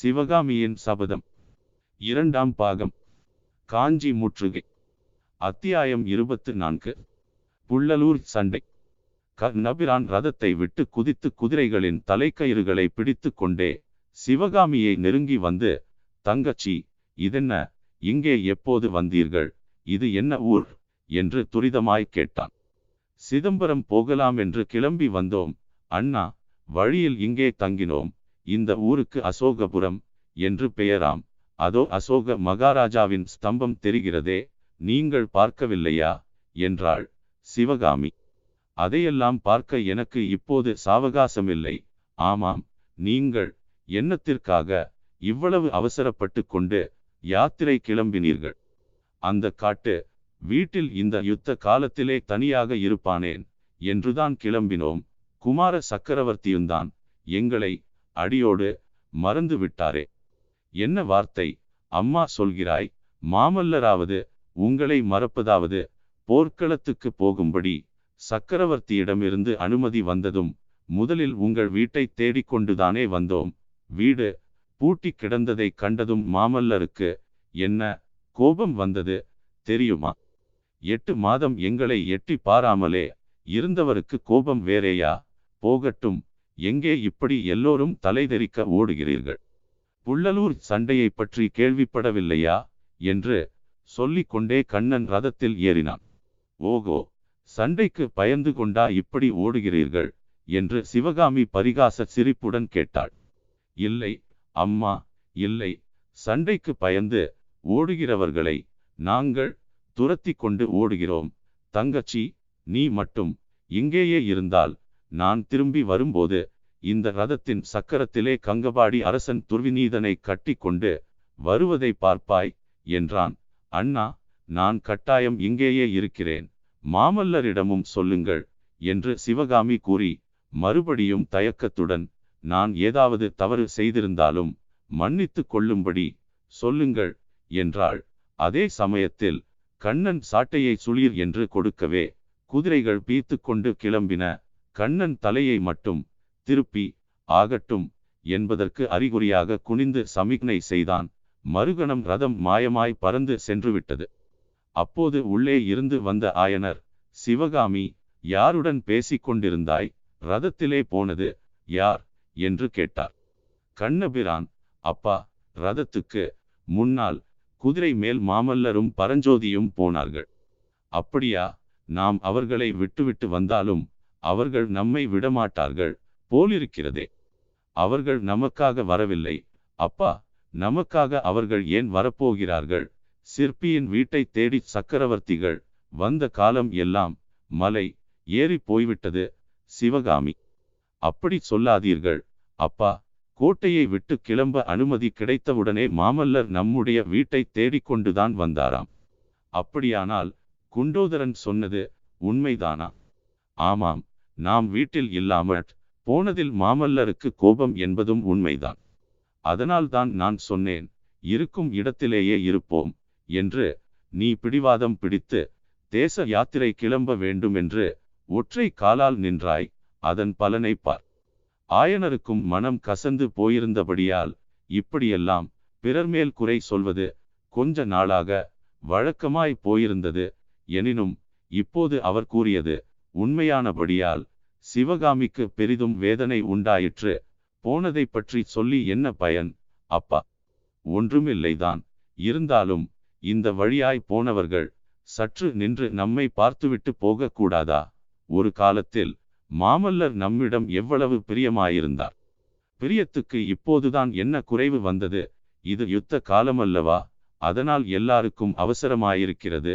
சிவகாமியின் சபதம். இரண்டாம் பாகம். காஞ்சி முற்றுகை. அத்தியாயம் இருபத்து நான்கு. புள்ளலூர் சண்டை. கர்ணபிரான் ரதத்தை விட்டு குதித்து குதிரைகளின் தலைக்கயிறுகளை பிடித்து கொண்டே சிவகாமியை நெருங்கி வந்து தங்கச்சி இதென்ன? இங்கே எப்போது வந்தீர்கள்? இது என்ன ஊர்? என்று துரிதமாய் கேட்டான். சிதம்பரம் போகலாம் என்று கிளம்பி வந்தோம். அண்ணா வழியில் இங்கே தங்கினோம். இந்த ஊருக்கு அசோகபுரம் என்று பெயராம். அதோ அசோக மகாராஜாவின் ஸ்தம்பம் தெரிகிறதே நீங்கள் பார்க்கவில்லையா? என்றாள் சிவகாமி. அதையெல்லாம் பார்க்க எனக்கு இப்போது சாவகாசமில்லை. ஆமாம் நீங்கள் என்னத்திற்காக இவ்வளவு அவசரப்பட்டு கொண்டு யாத்திரை கிளம்பினீர்கள்? அந்த காட்டு வீட்டில் இந்த யுத்த காலத்திலே தனியாக இருப்பானேன்? என்றுதான் கிளம்பினோம். குமார சக்கரவர்த்தியும்தான் எங்களை அடியோடு மறந்து விட்டாரே. என்ன வார்த்தை? அம்மா சொல்கிறாய் மாமல்லராவது உங்களை மறப்பதாவது போர்க்களத்துக்கு போகும்படி சக்கரவர்த்தியிடமிருந்து அனுமதி வந்ததும் முதலில் உங்கள் வீட்டை தேடிக்கொண்டுதானே வந்தோம். வீடு பூட்டி கிடந்ததை கண்டதும் மாமல்லருக்கு என்ன கோபம் வந்தது தெரியுமா? எட்டு மாதம் எங்களை எட்டி பாராமலே இருந்தவருக்கு கோபம் வேறேயா? போகட்டும் எங்கே இப்படி எல்லோரும் தலைதெறிக்க ஓடுகிறீர்கள்? புள்ளலூர் சண்டையை பற்றி கேள்விப்படவில்லையா? என்று சொல்லிக் கொண்டே கண்ணன் ரதத்தில் ஏறினான். ஓகோ சண்டைக்கு பயந்து கொண்டா இப்படி ஓடுகிறீர்கள்? என்று சிவகாமி பரிகாச சிரிப்புடன் கேட்டாள். இல்லை அம்மா இல்லை. சண்டைக்கு பயந்து ஓடுகிறவர்களை நாங்கள் துரத்தி கொண்டு ஓடுகிறோம். தங்கச்சி நீ மட்டும் இங்கேயே இருந்தால் நான் திரும்பி வரும்போது இந்த ரதத்தின் சக்கரத்திலே கங்கபாடி அரசன் துர்விநீதனை கட்டி கொண்டு வருவதை பார்ப்பாய் என்றான். அண்ணா நான் கட்டாயம் இங்கேயே இருக்கிறேன். மாமல்லரிடமும் சொல்லுங்கள் என்று சிவகாமி கூறி மறுபடியும் தயக்கத்துடன் நான் ஏதாவது தவறு செய்திருந்தாலும் மன்னித்து கொள்ளும்படி சொல்லுங்கள் என்றாள். அதே சமயத்தில் கண்ணன் சாட்டையை சுளீர் என்று கொடுக்கவே குதிரைகள் பீத்து கொண்டு கிளம்பின. கண்ணன் தலையை மட்டும் திருப்பி ஆகட்டும் என்பதற்கு அறிகுறியாக குனிந்து சமிக்னை செய்தான். மறுகணம் ரதம் மாயமாய் பறந்து சென்றுவிட்டது. அப்போது உள்ளே இருந்து வந்த ஆயனர் சிவகாமி யாருடன் பேசிக் கொண்டிருந்தாய்? ரதத்திலே போனது யார்? என்று கேட்டார். கண்ணபிரான் அப்பா ரதத்துக்கு முன்னால் குதிரை மேல் மாமல்லரும் பரஞ்சோதியும் போனார்கள். அப்படியா? நாம் அவர்களை விட்டுவிட்டு வந்தாலும் அவர்கள் நம்மை விடமாட்டார்கள். போலிருக்கிறதே. அவர்கள் நமக்காக வரவில்லை. அப்பா நமக்காக அவர்கள் ஏன் வரப்போகிறார்கள்? சிற்பியின் வீட்டை தேடி சக்கரவர்த்திகள் வந்த காலம் எல்லாம் மலை ஏறி போய்விட்டது சிவகாமி. அப்படி சொல்லாதீர்கள். அப்பா கோட்டையை விட்டு கிளம்ப அனுமதி கிடைத்தவுடனே மாமல்லர் நம்முடைய வீட்டை தேடிக்கொண்டுதான் வந்தாராம். அப்படியானால் குண்டோதரன் சொன்னது உண்மைதானா? ஆமாம் நாம் வீட்டில் இல்லாமல் போனதில் மாமல்லருக்கு கோபம் என்பதும் உண்மைதான். அதனால்தான் நான் சொன்னேன் இருக்கும் இடத்திலேயே இருப்போம் என்று நீ பிடிவாதம் பிடித்து தேச யாத்திரை கிளம்ப வேண்டுமென்று ஒற்றை காலால் நின்றாய் அதன் பலனை பார். ஆயனருக்கும் மனம் கசந்து போயிருந்தபடியால் இப்படியெல்லாம் பிறர் மேல் குறை சொல்வது கொஞ்ச நாளாக வழக்கமாய் போயிருந்தது எனினும் இப்போது அவர் கூறியது உண்மையானபடியால் சிவகாமிக்கு பெரிதும் வேதனை உண்டாயிற்று. போனதை பற்றி சொல்லி என்ன பயன்? அப்பா ஒன்றுமில்லைதான். இருந்தாலும் இந்த வழியாய் போனவர்கள் சற்று நின்று நம்மை பார்த்துவிட்டு போகக்கூடாதா? ஒரு காலத்தில் மாமல்லர் நம்மிடம் எவ்வளவு பிரியமாயிருந்தார்? பிரியத்துக்கு இப்போதுதான் என்ன குறைவு வந்தது? இது யுத்த காலமல்லவா? அதனால் எல்லாருக்கும் அவசரமாயிருக்கிறது.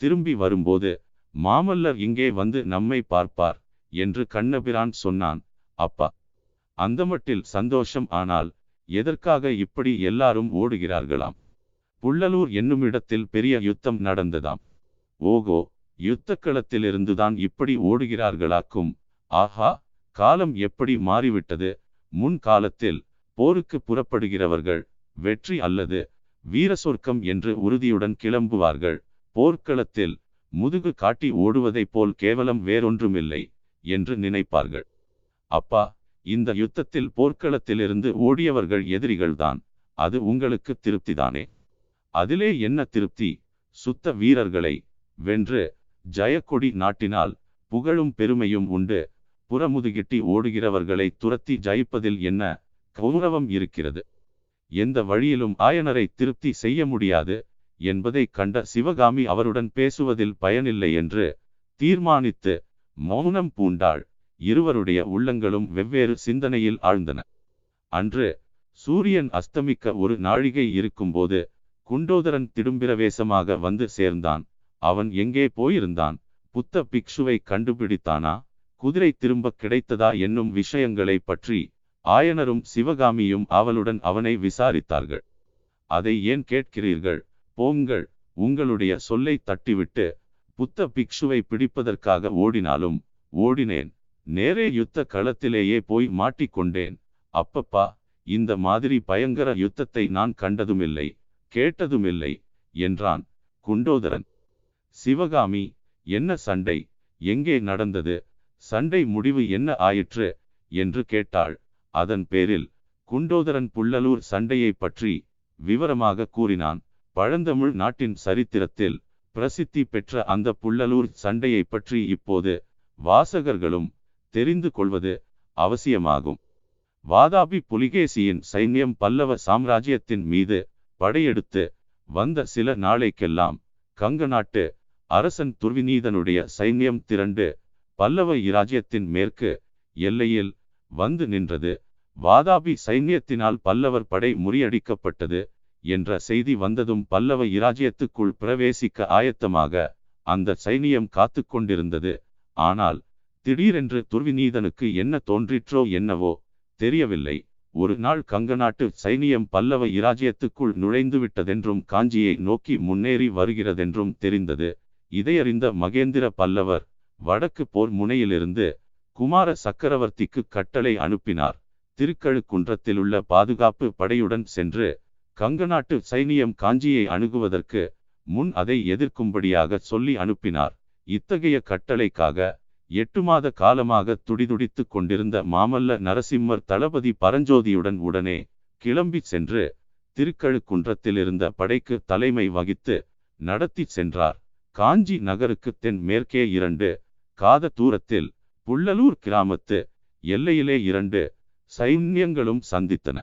திரும்பி வரும்போது மாமல்லர் இங்கே வந்து நம்மை பார்ப்பார். என்று கண்ணபிரான் சொன்னான். அப்பா அந்த மட்டில் சந்தோஷம் ஆனால் எதற்காக இப்படி எல்லாரும் ஓடுகிறார்களாம்? புள்ளலூர் என்னுமிடத்தில் பெரிய யுத்தம் நடந்ததாம். ஓகோ யுத்த களத்திலிருந்துதான் இப்படி ஓடுகிறார்களாக்கும். ஆஹா காலம் எப்படி மாறிவிட்டது? முன் காலத்தில் போருக்கு புறப்படுகிறவர்கள் வெற்றி அல்லது வீர சொர்க்கம் என்று உறுதியுடன் கிளம்புவார்கள். போர்க்களத்தில் முதுகு காட்டி ஓடுவதைப் போல் கேவலம் வேறொன்றுமில்லை. என்று நினைப்பார்கள். அப்பா இந்த யுத்தத்தில் போர்க்களத்திலிருந்து ஓடியவர்கள் எதிரிகள்தான். அது உங்களுக்கு திருப்திதானே? அதிலே என்ன திருப்தி? சுத்த வீரர்களை வென்று ஜெயக்கொடி நாட்டினால் புகழும் பெருமையும் உண்டு. புறமுதுகிட்டி ஓடுகிறவர்களை துரத்தி ஜெயிப்பதில் என்ன கௌரவம் இருக்கிறது? எந்த வழியிலும் ஆயனரை திருப்தி செய்ய முடியாது என்பதை கண்ட சிவகாமி அவருடன் பேசுவதில் பயனில்லை என்று தீர்மானித்து மௌனம் பூண்டாள். இருவருடைய உள்ளங்களும் வெவ்வேறு சிந்தனையில் ஆழ்ந்தன. அன்று சூரியன் அஸ்தமிக்க ஒரு நாழிகை இருக்கும்போது குண்டோதரன் திடும்பிரவேசமாக வந்து சேர்ந்தான். அவன் எங்கே போயிருந்தான்? புத்த பிக்ஷுவை கண்டுபிடித்தானா? குதிரை திரும்ப கிடைத்ததா என்னும் விஷயங்களை பற்றி ஆயனரும் சிவகாமியும் அவளுடன் அவனை விசாரித்தார்கள். அதை ஏன் கேட்கிறீர்கள்? போங்கள். உங்களுடைய சொல்லை தட்டிவிட்டு புத்த பிக்ஷுவை பிடிப்பதற்காக ஓடினாலும் ஓடினேன். நேரே யுத்த களத்திலேயே போய் மாட்டிக்கொண்டேன் அப்பப்பா இந்த மாதிரி பயங்கர யுத்தத்தை நான் கண்டதுமில்லை கேட்டதுமில்லை என்றான் குண்டோதரன். சிவகாமி என்ன சண்டை? எங்கே நடந்தது? சண்டை முடிவு என்ன ஆயிற்று? என்று கேட்டாள். அதன் பேரில் குண்டோதரன் புள்ளலூர் சண்டையை பற்றி விவரமாக கூறினான். பழந்தமிழ் நாட்டின் சரித்திரத்தில் பிரசித்தி பெற்ற அந்த புள்ளலூர் சண்டையை பற்றி இப்போது வாசகர்களும் தெரிந்து கொள்வது அவசியமாகும். வாதாபி புலிகேசியின் சைன்யம் பல்லவ சாம்ராஜ்யத்தின் மீது படையெடுத்து வந்த சில நாளைக்கெல்லாம் கங்க நாட்டு அரசன் துர்விநீதனுடைய சைன்யம் திரண்டு பல்லவ இராஜ்யத்தின் மேற்கு எல்லையில் வந்து நின்றது. வாதாபி சைன்யத்தினால் பல்லவர் படை முறியடிக்கப்பட்டது. என்ற செய்தி வந்ததும் பல்லவ இராஜ்யத்துக்குள் பிரவேசிக்க ஆயத்தமாக அந்த சைனியம் காத்து கொண்டிருந்தது. ஆனால் திடீரென்று துர்விநீதனுக்கு என்ன தோன்றிற்றோ என்னவோ தெரியவில்லை. ஒரு நாள் கங்க நாட்டு சைனியம் பல்லவ இராஜ்யத்துக்குள் நுழைந்துவிட்டதென்றும் காஞ்சியை நோக்கி முன்னேறி வருகிறதென்றும் தெரிந்தது. இதையறிந்த மகேந்திர பல்லவர் வடக்கு போர் முனையிலிருந்து குமார சக்கரவர்த்திக்கு கட்டளை அனுப்பினார். திருக்கழுக்குன்றத்திலுள்ள பாதுகாப்பு படையுடன் சென்று கங்க நாட்டு சைனியம் காஞ்சியை அணுகுவதற்கு முன் அதை எதிர்க்கும்படியாக சொல்லி அனுப்பினார். இத்தகைய கட்டளைக்காக எட்டு மாத காலமாக துடிதுடித்து கொண்டிருந்த மாமல்ல நரசிம்மர் தளபதி பரஞ்சோதியுடன் உடனே கிளம்பி சென்று திருக்கழுக்குன்றத்தில் இருந்த படைக்கு தலைமை வகித்து நடத்தி சென்றார். காஞ்சி நகருக்கு தென் மேற்கே இரண்டு காத தூரத்தில் புள்ளலூர் கிராமத்து எல்லையிலே இரண்டு சைன்யங்களும் சந்தித்தன.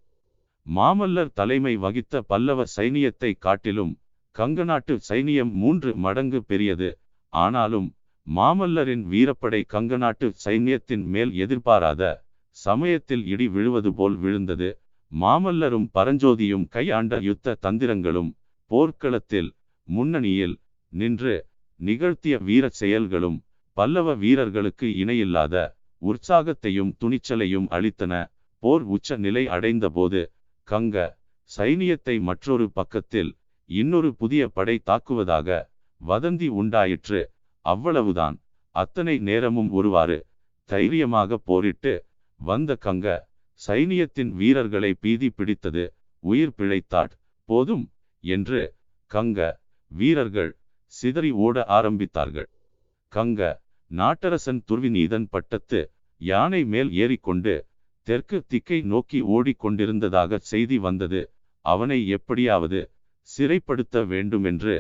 மாமல்லர் தலைமை வகித்த பல்லவ சைனியத்தை காட்டிலும் கங்கநாட்டு சைனியம் மூன்று மடங்கு பெரியது. ஆனாலும் மாமல்லரின் வீரப்படை கங்கநாட்டு சைன்யத்தின் மேல் எதிர்பாராத சமயத்தில் இடி விழுவது போல் விழுந்தது. மாமல்லரும் பரஞ்சோதியும் கையாண்ட யுத்த தந்திரங்களும் போர்க்களத்தில் முன்னணியில் நின்று நிகழ்த்திய வீர செயல்களும் பல்லவ வீரர்களுக்கு இணையில்லாத உற்சாகத்தையும் துணிச்சலையும் அளித்தன. போர் உச்ச நிலை அடைந்தபோது கங்க சைனியத்தை மற்றொரு பக்கத்தில் இன்னொரு புதிய படை தாக்குவதாக வதந்தி உண்டாயிற்று. அவ்வளவுதான். அத்தனை நேரமும் ஒருவாறு தைரியமாக போரிட்டு வந்த கங்க சைனியத்தின் வீரர்களை பீதி பிடித்தது உயிர் பிழைத்தாட் போதும் என்று கங்க வீரர்கள் சிதறி ஓட ஆரம்பித்தார்கள். கங்க நாட்டரசன் துருவிநீதன் பட்டத்து யானை மேல் ஏறிக்கொண்டு தெற்கு திக்கை நோக்கி ஓடிக்கொண்டிருந்ததாக செய்தி வந்தது. அவனை எப்படியாவது சிறைப்படுத்த வேண்டுமென்று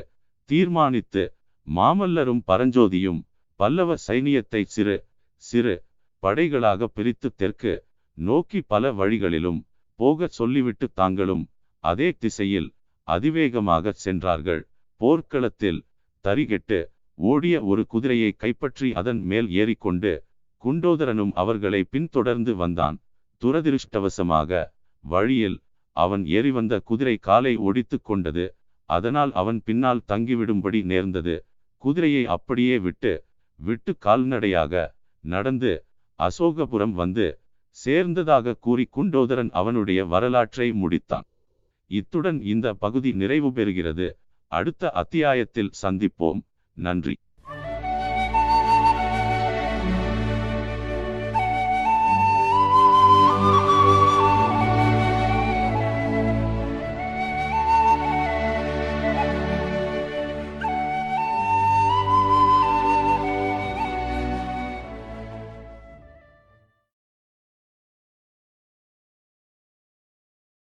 தீர்மானித்து மாமல்லரும் பரஞ்சோதியும் பல்லவ சைனியத்தை சிறு சிறு படைகளாக பிரித்து தெற்கு நோக்கி பல வழிகளிலும் போகச் சொல்லிவிட்டு தாங்களும் அதே திசையில் அதிவேகமாக சென்றார்கள். போர்க்களத்தில் தரிகெட்டு ஓடிய ஒரு குதிரையை கைப்பற்றி அதன் மேல் ஏறிக்கொண்டு குண்டோதரனும் அவர்களை பின்தொடர்ந்து வந்தான். துரதிருஷ்டவசமாக வழியில் அவன் ஏறிவந்த குதிரை காலை ஒடித்து கொண்டது. அதனால் அவன் பின்னால் தங்கிவிடும்படி நேர்ந்தது. குதிரையை அப்படியே விட்டு விட்டு கால்நடையாக நடந்து அசோகபுரம் வந்து சேர்ந்ததாக கூறி குண்டோதரன் அவனுடைய வரலாற்றை முடித்தான். இத்துடன் இந்த பகுதி நிறைவு பெறுகிறது. அடுத்த அத்தியாயத்தில் சந்திப்போம். நன்றி.